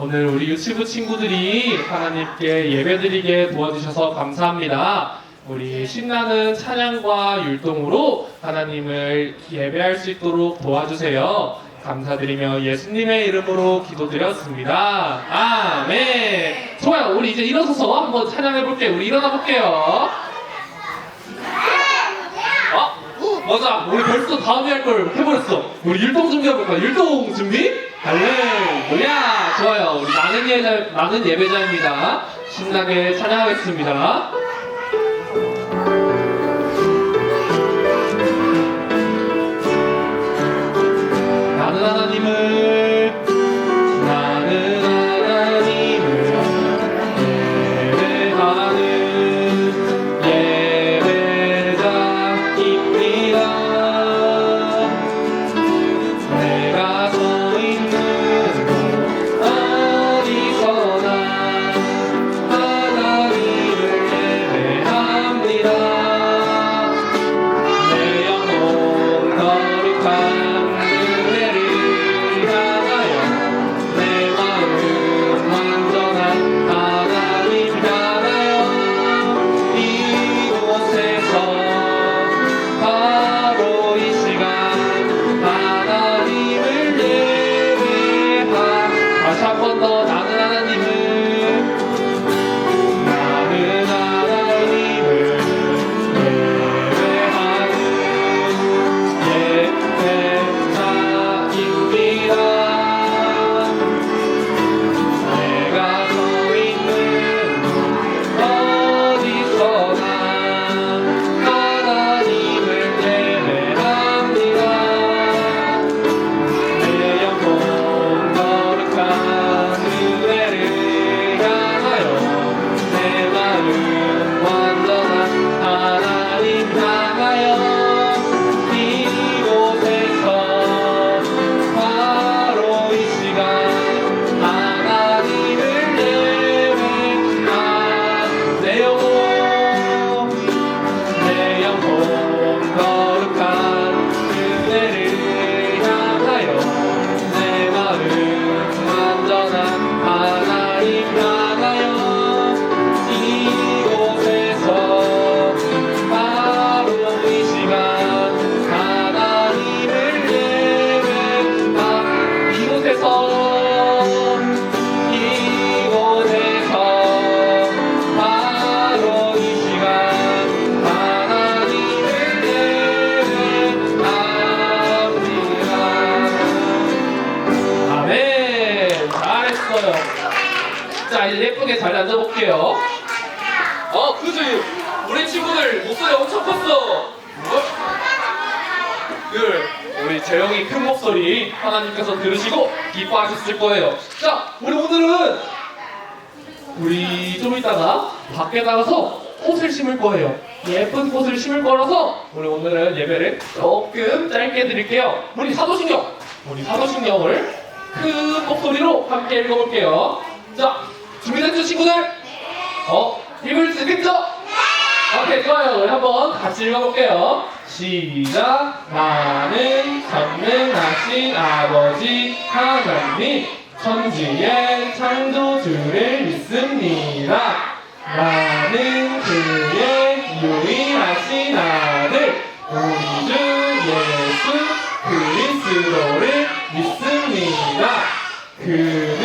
오늘 우리 유치부 친구들이 하나님께 예배드리게 도와주셔서 감사합니다. 우리 신나는 찬양과 율동으로 하나님을 예배할 수 있도록 도와주세요. 감사드리며 예수님의 이름으로 기도드렸습니다. 아멘. 좋아요. 우리 이제 일어서서 한번 찬양해 볼게요. 우리 일어나 볼게요. 어? 맞아. 우리 벌써 다음에 할걸 해버렸어. 우리 율동 준비해볼까? 율동 준비? 할렐루야. 좋아요. 우리 나는 예배자, 나는 예배자입니다. 신나게 찬양하겠습니다. 자, 이제 예쁘게 잘 앉아볼게요. 어, 그지? 우리 친구들 목소리 엄청 컸어. 어? 그, 우리 재영이 큰 목소리 하나님께서 들으시고 기뻐하셨을 거예요. 자, 우리 오늘은 우리 좀 이따가 밖에 나가서 꽃을 심을 거예요. 예쁜 꽃을 심을 거라서 우리 오늘은 예배를 조금 짧게 드릴게요. 우리 사도신경, 우리 사도신경을 큰 목소리로 함께 읽어볼게요. 자, 준비됐죠, 친구들? 어, 읽을 수 있겠죠? 오케이, 좋아요. 우리 한번 같이 읽어볼게요. 시작. 나는 전능하신 아버지 하나님, 천지의 창조주를 믿습니다. 나는 그의 유일하신 아들, 우리 주 예수 그리스도를 믿습니다. 그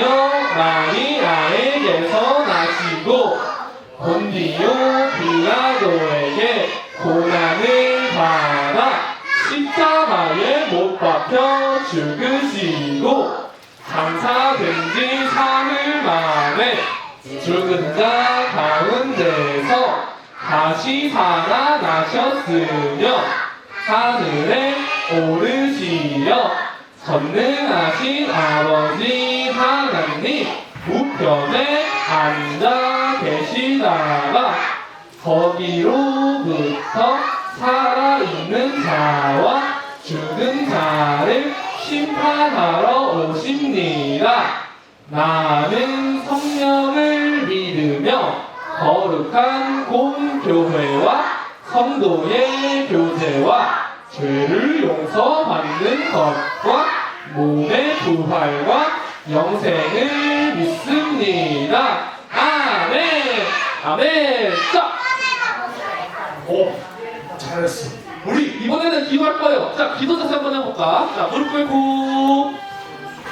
동정녀 마리아에게서 나시고 본디오 빌라도에게 고난을 받아 십자가에 못 박혀 죽으시고 장사된 지 사흘 만에 죽은 자 가운데서 다시 살아나셨으며 하늘에 오르시려 전능하신 아버지 하나님 우편에 앉아 계시다가 거기로부터 살아있는 자와 죽은 자를 심판하러 오십니다. 나는 성령을 믿으며 거룩한 공교회와 성도의 교제와 죄를 용서받는 것과 몸의 부활과 영생을 믿습니다. 아멘. 아멘. 자, 오, 잘했어. 우리 이번에는 기도할 거예요. 자, 기도 자세 한번 해볼까? 자, 무릎 꿇고.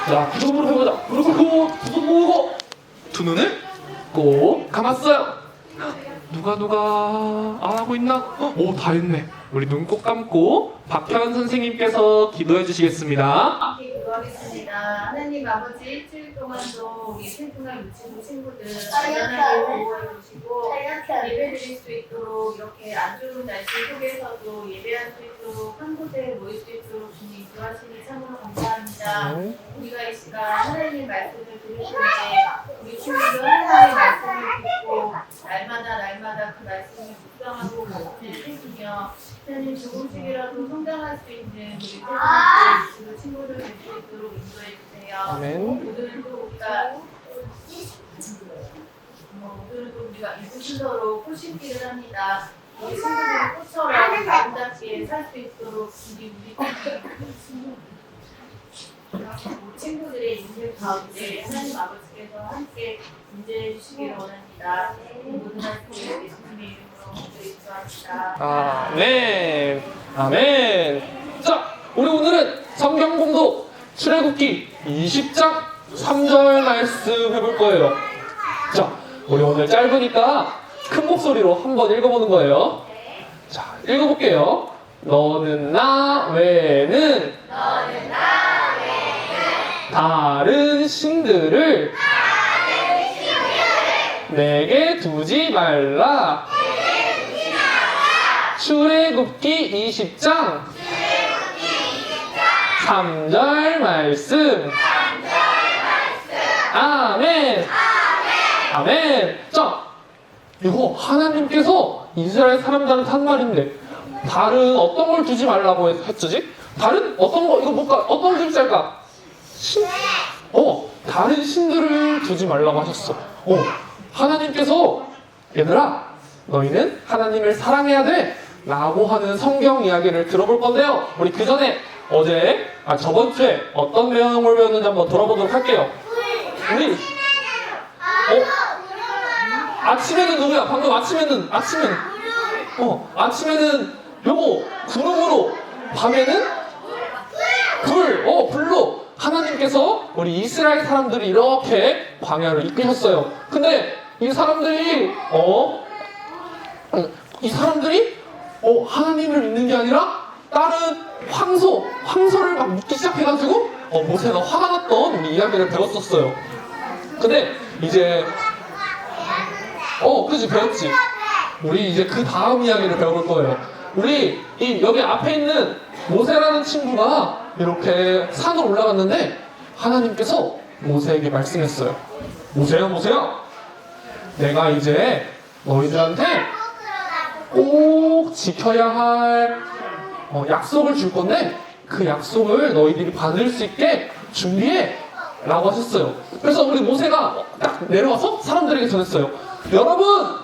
자, 기도 무릎 해보자. 무릎 꿇고, 두 손 모으고, 두 눈을 꼭 감았어요. 누가 누가 안 하고 있나? 어, 오, 다 했네. 우리 눈 꼭 감고 박현 선생님께서 기도해 주시겠습니다. 기도하겠습니다. 하나님 아버지 일주일 동안도 우리 생뚱한 유치부 친구들 안전하게 보호해 주시고 예배 드릴 수 있도록 이렇게 안 좋은 날씨 속에서도 예배할 수 있도록 한 곳에 모일 수 있도록 주님 인도하시니 참으로 감사합니다. 우리가 이 시간 하나님의 말씀을 들으시는데 우리 친구들 하나님의 말씀을 듣고 날마다 날마다 그 말씀을 묵상하고 먹을 생기며 하나님 조금씩이라도 성장할 수 있는 우리 태어날 친구들 될 수 있도록 인도해 주세요. 아멘. 오늘도 우리가 어, 오늘도 우리가 이 순서로 꽃 심기를 합니다. 우리 친구들이 꽃처럼 아름답게 살 수 있도록 우리 우리 친구들의 인생 가운데 하나님 아버지께서 함께 인도해 주시기를 원합니다. 모든 말씀을 예수님의 이름으로 기도합니다. 아멘. 아멘. 자, 우리 오늘은 성경 공도 출애굽기 20장 3절 말씀 해볼 거예요. 자, 우리 오늘 짧으니까 큰 목소리로 한번 읽어보는 거예요. 자, 읽어볼게요. 너는 나 외에는 다른 신들을 내게 두지 말라. 출애굽기 20장 3절 말씀 아멘 아멘 자 이거 하나님께서 이스라엘 사람들한테 한 말인데 다른 어떤 걸 두지 말라고 했- 했지? 다른 어떤 거 이거 뭘까? 어떤 글자일까? 신? 어 다른 신들을 두지 말라고 하셨어 어 하나님께서 얘들아 너희는 하나님을 사랑해야 돼 라고 하는 성경 이야기를 들어볼 건데요 우리 그 전에 어제 아 저번 주에 어떤 내용을 배웠는지 한번 들어보도록 할게요 우리 어 아침에는 누구야? 방금 아침에는 아침에는 어 아침에는 요거 구름으로 밤에는 불, 어, 불로. 하나님께서 우리 이스라엘 사람들이 이렇게 광야를 이끄셨어요. 근데 이 사람들이, 어, 이 사람들이, 어, 하나님을 믿는 게 아니라 다른 황소, 황소를 막 믿기 시작해가지고, 어, 모세가 화가 났던 우리 이야기를 배웠었어요. 근데 이제, 어, 그지 배웠지. 우리 이제 그 다음 이야기를 배워볼 거예요. 우리 이 여기 앞에 있는 모세라는 친구가 이렇게 산으로 올라갔는데 하나님께서 모세에게 말씀했어요. 모세야, 모세야. 내가 이제 너희들한테 꼭 지켜야 할 어, 약속을 줄 건데 그 약속을 너희들이 받을 수 있게 준비해. 라고 하셨어요. 그래서 우리 모세가 딱 내려와서 사람들에게 전했어요. 여러분,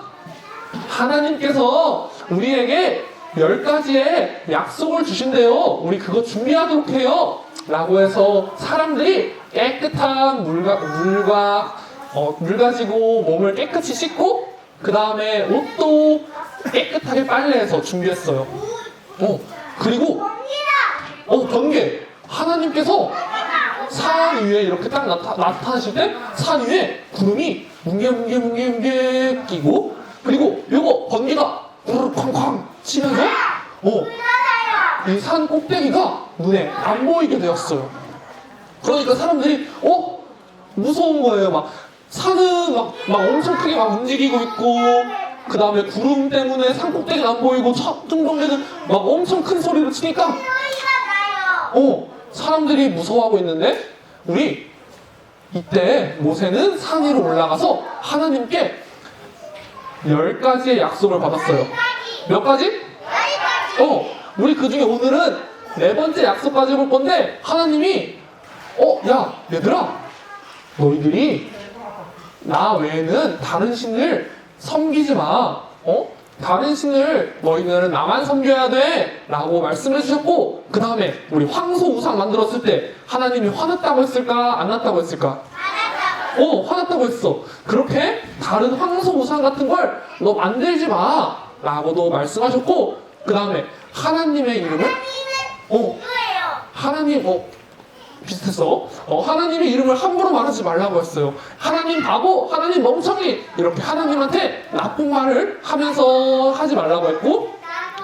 하나님께서 우리에게 열 가지의 약속을 주신대요. 우리 그거 준비하도록 해요. 라고 해서 사람들이 깨끗한 물과, 물과, 어, 물 가지고 몸을 깨끗이 씻고, 그 다음에 옷도 깨끗하게 빨래해서 준비했어요. 어, 그리고, 어, 번개. 하나님께서 산 위에 이렇게 딱 나타, 나타나실 때 산 위에 구름이 뭉게뭉게뭉게뭉게 끼고 그리고 요거 번개가 우르르 쾅쾅 치면서 어, 이 산 꼭대기가 눈에 안 보이게 되었어요. 그러니까 사람들이 어? 무서운 거예요. 막 산은 막, 막 엄청 크게 막 움직이고 있고 그 다음에 구름 때문에 산 꼭대기는 안 보이고 천둥번개는 막 엄청 큰 소리를 치니까 어, 사람들이 무서워하고 있는데 우리 이때 모세는 산 위로 올라가서 하나님께 열 가지의 약속을 받았어요. 몇 가지? 어, 우리 그 중에 오늘은 네 번째 약속까지 해볼 건데 하나님이 어, 야, 얘들아, 너희들이 나 외에는 다른 신을 섬기지 마. 어? 다른 신을 너희는 나만 섬겨야 돼! 라고 말씀해 주셨고 그 다음에 우리 황소 우상 만들었을 때 하나님이 화났다고 했을까 안 났다고 했을까? 어 화났다고 했어. 그렇게 다른 황소 우상 같은 걸 너 만들지 마! 라고도 말씀하셨고 그 다음에 하나님의 이름을? 어. 하나님 어 비슷했어. 어, 하나님의 이름을 함부로 말하지 말라고 했어요. 하나님 바보, 하나님 멍청이 이렇게 하나님한테 나쁜 말을 하면서 하지 말라고 했고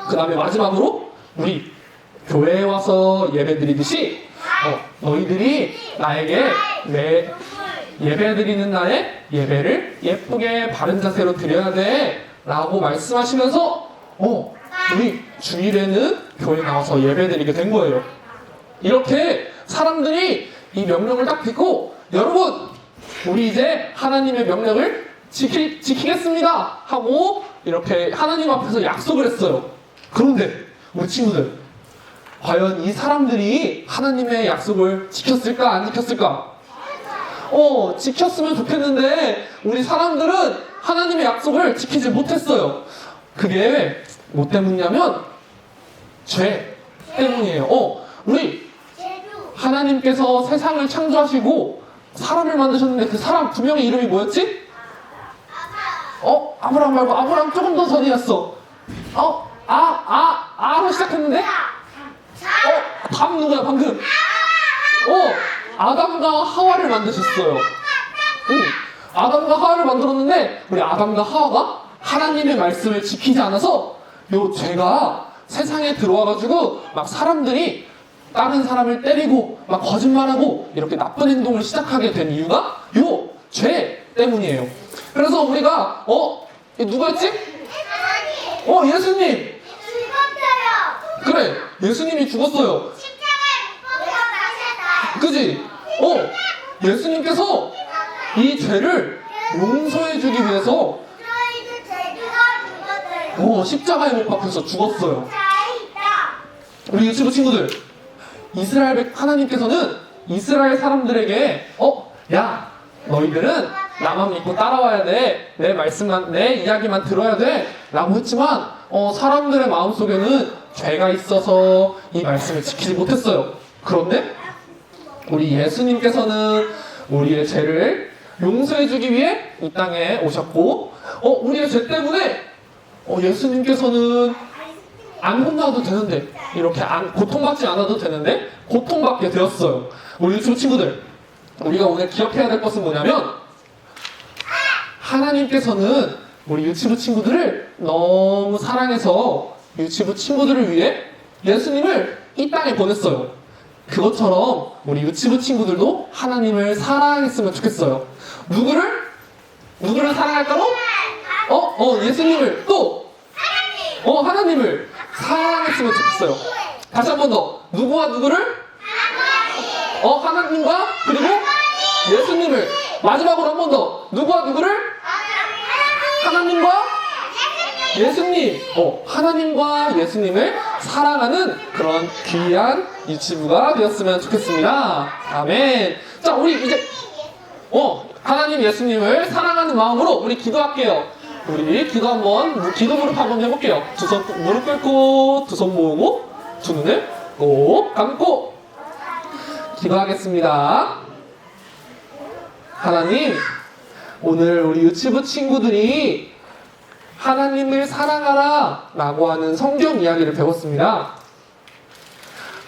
그 다음에 마지막으로 우리 교회에 와서 예배드리듯이 어, 너희들이 나에게 내 예배드리는 날에 예배를 예쁘게 바른 자세로 드려야 돼 라고 말씀하시면서 어, 우리 주일에는 교회 나와서 예배드리게 된 거예요. 이렇게 사람들이 이 명령을 딱 듣고 여러분 우리 이제 하나님의 명령을 지키, 지키겠습니다. 하고 이렇게 하나님 앞에서 약속을 했어요. 그런데 우리 친구들 과연 이 사람들이 하나님의 약속을 지켰을까 안 지켰을까? 어 지켰으면 좋겠는데 우리 사람들은 하나님의 약속을 지키지 못했어요. 그게 뭐 때문이냐면 죄 때문이에요. 어 우리 하나님께서 세상을 창조하시고 사람을 만드셨는데 그 사람 두 명의 이름이 뭐였지? 어? 아브라함 말고 아브라함 조금 더 전이었어. 어? 아, 아, 아로 시작했는데? 어? 다음 누구야 방금? 어? 아담과 하와를 만드셨어요. 응. 아담과 하와를 만들었는데 우리 아담과 하와가 하나님의 말씀을 지키지 않아서 요 죄가 세상에 들어와가지고 막 사람들이 다른 사람을 때리고 막 거짓말하고 이렇게 나쁜 행동을 시작하게 된 이유가 요 죄 때문이에요. 그래서 우리가 어이 누구였지? 어 예수님 그래 예수님이 죽었어요. 그지? 어 예수님께서 이 죄를 용서해주기 위해서 어 십자가에 못 박혀서 죽었어요. 우리 유치부 친구들 이스라엘 백- 하나님께서는 이스라엘 사람들에게 어, 야, 너희들은 나만 믿고 따라와야 돼. 내 말씀만, 내 이야기만 들어야 돼. 라고 했지만, 어, 사람들의 마음속에는 죄가 있어서 이 말씀을 지키지 못했어요. 그런데, 우리 예수님께서는 우리의 죄를 용서해주기 위해 이 땅에 오셨고, 어, 우리의 죄 때문에, 어, 예수님께서는 안 혼나도 되는데 이렇게 안 고통받지 않아도 되는데 고통받게 되었어요. 우리 유치부 친구들 우리가 오늘 기억해야 될 것은 뭐냐면 하나님께서는 우리 유치부 친구들을 너무 사랑해서 유치부 친구들을 위해 예수님을 이 땅에 보냈어요. 그것처럼 우리 유치부 친구들도 하나님을 사랑했으면 좋겠어요. 누구를? 누구를 사랑할까로? 어? 어, 예수님을 또 어, 하나님을 사랑했으면 좋겠어요. 다시 한 번 더. 누구와 누구를? 어, 하나님과 그리고 예수님을. 마지막으로 한 번 더. 누구와 누구를? 하나님과 예수님. 어, 하나님과 예수님을 사랑하는 그런 귀한 유치부가 되었으면 좋겠습니다. 아멘. 자, 우리 이제 어, 하나님 예수님을 사랑하는 마음으로 우리 기도할게요. 우리 기도 한번, 기도 무릎 한번 해볼게요. 두 손, 무릎 꿇고, 두 손 모으고, 두 눈을 꼭 감고, 기도하겠습니다. 하나님, 오늘 우리 유치부 친구들이 하나님을 사랑하라 라고 하는 성경 이야기를 배웠습니다.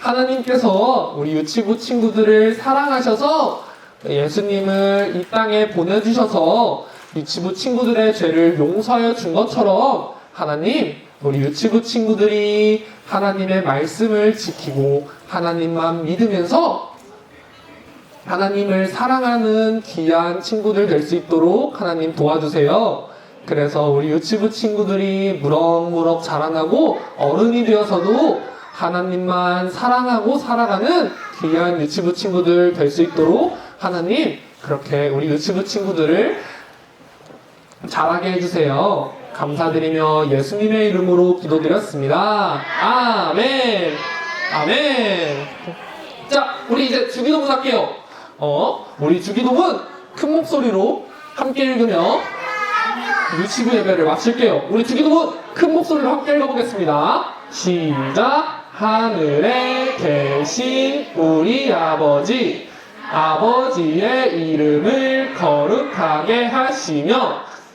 하나님께서 우리 유치부 친구들을 사랑하셔서 예수님을 이 땅에 보내주셔서 유치부 친구들의 죄를 용서하여 준 것처럼 하나님, 우리 유치부 친구들이 하나님의 말씀을 지키고 하나님만 믿으면서 하나님을 사랑하는 귀한 친구들 될 수 있도록 하나님 도와주세요. 그래서 우리 유치부 친구들이 무럭무럭 자라나고 어른이 되어서도 하나님만 사랑하고 살아가는 귀한 유치부 친구들 될 수 있도록 하나님 그렇게 우리 유치부 친구들을 잘하게 해주세요. 감사드리며 예수님의 이름으로 기도드렸습니다. 아멘. 아멘. 자, 우리 이제 주기도문 할게요. 어, 우리 주기도문 큰 목소리로 함께 읽으며 유치부 예배를 마칠게요. 우리 주기도문 큰 목소리로 함께 읽어보겠습니다. 시작. 하늘에 계신 우리 아버지, 아버지의 이름을 거룩하게 하시며,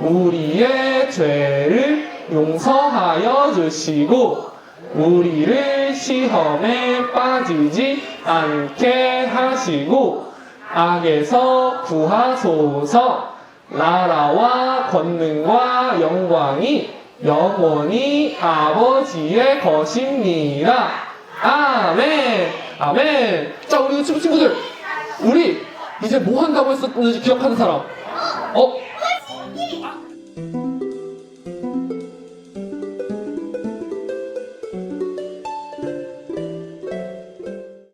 우리의 죄를 용서하여 주시고 우리를 시험에 빠지지 않게 하시고 악에서 구하소서 나라와 권능과 영광이 영원히 아버지의 것입니다. 아멘. 아멘. 자, 우리 친구들, 우리 이제 뭐 한다고 했었는지 기억하는 사람? 어?